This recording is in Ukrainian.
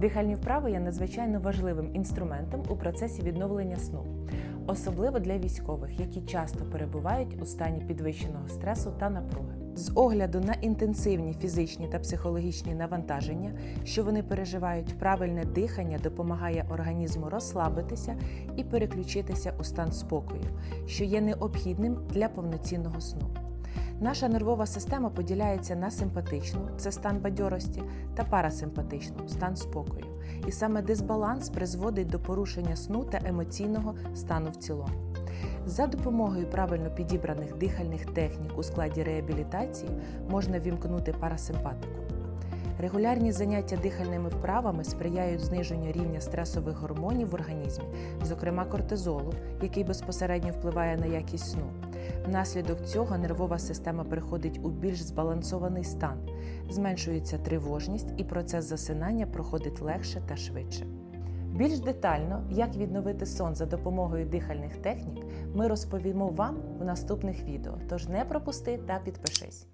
Дихальні вправи є надзвичайно важливим інструментом у процесі відновлення сну, особливо для військових, які часто перебувають у стані підвищеного стресу та напруги. З огляду на інтенсивні фізичні та психологічні навантаження, що вони переживають, правильне дихання допомагає організму розслабитися і переключитися у стан спокою, що є необхідним для повноцінного сну. Наша нервова система поділяється на симпатичну це стан бадьорості, та парасимпатичну стан спокою. І саме дисбаланс призводить до порушення сну та емоційного стану в цілому. За допомогою правильно підібраних дихальних технік у складі реабілітації можна вімкнути парасимпатику. Регулярні заняття дихальними вправами сприяють зниженню рівня стресових гормонів в організмі, зокрема кортизолу, який безпосередньо впливає на якість сну. Внаслідок цього нервова система переходить у більш збалансований стан, зменшується тривожність і процес засинання проходить легше та швидше. Більш детально, як відновити сон за допомогою дихальних технік, ми розповімо вам в наступних відео. Тож не пропусти та підпишись.